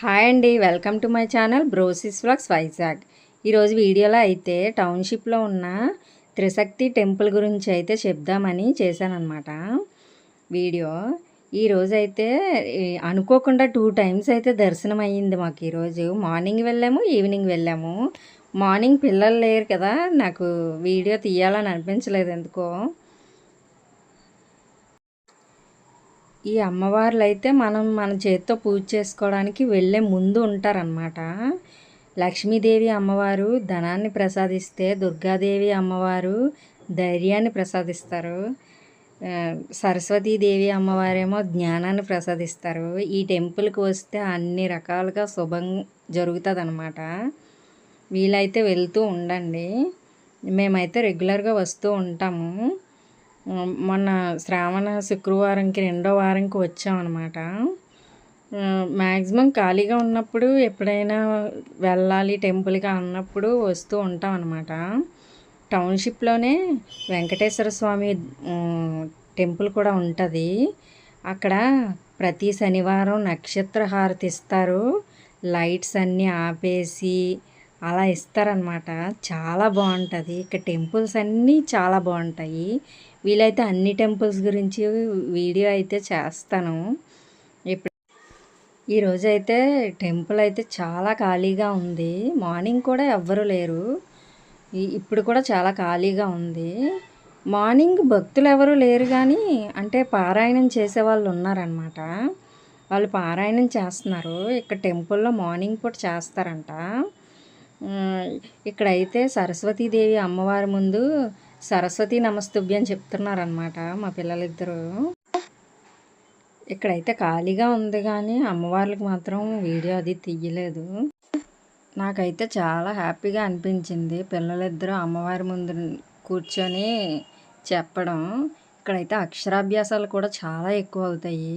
Hi అండి welcome to my channel brosis vlogs Vizag. ఈరోజు వీడియోలో అయితే టౌన్షిప్లో ఉన్న త్రిశక్తి టెంపుల్ గురించి అయితే చెప్దామని చేశానమాట వీడియో ఈరోజు అయితే అనుకోకుండా టూ టైమ్స్ అయితే దర్శనం అయ్యింది మాకు ఈరోజు మార్నింగ్ వెళ్ళాము ఈవినింగ్ వెళ్ళాము. మార్నింగ్ పిల్లలు లేరు కదా నాకు వీడియో తీయాలని అనిపించలేదు ఎందుకో. ఈ అమ్మవార్లు అయితే మనం మన చేత్తో పూజ చేసుకోవడానికి వెళ్ళే ముందు ఉంటారనమాట లక్ష్మీదేవి అమ్మవారు ధనాన్ని ప్రసాదిస్తే దుర్గాదేవి అమ్మవారు ధైర్యాన్ని ప్రసాదిస్తారు. సరస్వతీదేవి అమ్మవారేమో జ్ఞానాన్ని ప్రసాదిస్తారు. ఈ టెంపుల్కి వస్తే అన్ని రకాలుగా శుభం జరుగుతుంది అనమాట వీలైతే వెళ్తూ ఉండండి. మేమైతే రెగ్యులర్గా వస్తూ ఉంటాము. మొన్న శ్రావణ శుక్రవారంకి రెండో వారంకి వచ్చామన్నమాట. మ్యాక్సిమం ఖాళీగా ఉన్నప్పుడు ఎప్పుడైనా వెళ్ళాలి టెంపుల్గా అన్నప్పుడు వస్తూ ఉంటాం అనమాట టౌన్షిప్లోనే వెంకటేశ్వర స్వామి టెంపుల్ కూడా ఉంటుంది. అక్కడ ప్రతి శనివారం నక్షత్ర హారతి ఇస్తారు లైట్స్ అన్నీ ఆపేసి అలా ఇస్తారనమాట. చాలా బాగుంటుంది. ఇక్కడ టెంపుల్స్ అన్నీ చాలా బాగుంటాయి. వీలైతే అన్ని టెంపుల్స్ గురించి వీడియో అయితే చేస్తాను. ఇప్పుడు ఈరోజు అయితే టెంపుల్ అయితే చాలా ఖాళీగా ఉంది. మార్నింగ్ కూడా ఎవ్వరు లేరు. ఇప్పుడు కూడా చాలా ఖాళీగా ఉంది. మార్నింగ్ భక్తులు ఎవరు లేరు కానీ అంటే పారాయణం చేసే వాళ్ళు ఉన్నారనమాట. వాళ్ళు పారాయణం చేస్తున్నారు. ఇక్కడ టెంపుల్లో మార్నింగ్ పూట చేస్తారంట. ఇక్కడైతే సరస్వతీదేవి అమ్మవారి ముందు సరస్వతి నమస్తుభ్యం చెప్తున్నారనమాట మా పిల్లలిద్దరూ. ఇక్కడైతే ఖాళీగా ఉంది కానీ అమ్మవార్లకు మాత్రం వీడియో అది తీయలేదు. నాకైతే చాలా హ్యాపీగా అనిపించింది పిల్లలిద్దరూ అమ్మవారి ముందు కూర్చొని చెప్పడం. ఇక్కడైతే అక్షరాభ్యాసాలు కూడా చాలా ఎక్కువ అవుతాయి.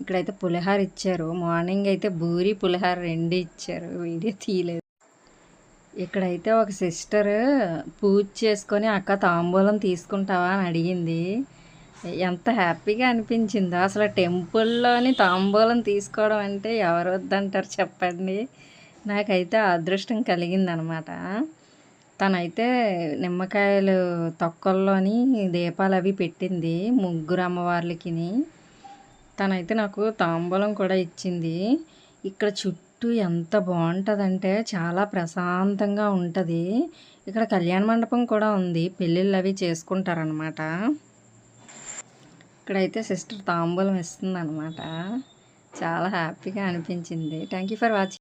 ఇక్కడైతే పులిహార ఇచ్చారు. మార్నింగ్ అయితే బూరి పులిహార రెండు ఇచ్చారు. వీడియో తీయలేదు. ఇక్కడైతే ఒక సిస్టర్ పూజ చేసుకొని అక్క తాంబూలం తీసుకుంటావా? అని అడిగింది. ఎంత హ్యాపీగా అనిపించిందో. అసలు టెంపుల్లోని తాంబూలం తీసుకోవడం అంటే ఎవరు వద్దంటారు చెప్పండి. నాకైతే అదృష్టం అదృష్టం కలిగిందనమాట. తనైతే నిమ్మకాయలు తొక్కల్లోని దీపాలు అవి పెట్టింది ముగ్గురు అమ్మవార్లకి తనైతే నాకు తాంబూలం కూడా ఇచ్చింది. ఇక్కడ చుట్టూ చుట్టూ ఎంత బాగుంటుందంటే చాలా ప్రశాంతంగా ఉంటుంది. ఇక్కడ కళ్యాణ మండపం కూడా ఉంది. పెళ్ళిళ్ళు అవి చేసుకుంటారనమాట ఇక్కడైతే సిస్టర్ తాంబూలం ఇస్తుంది అనమాట చాలా హ్యాపీగా అనిపించింది. Thank you for watching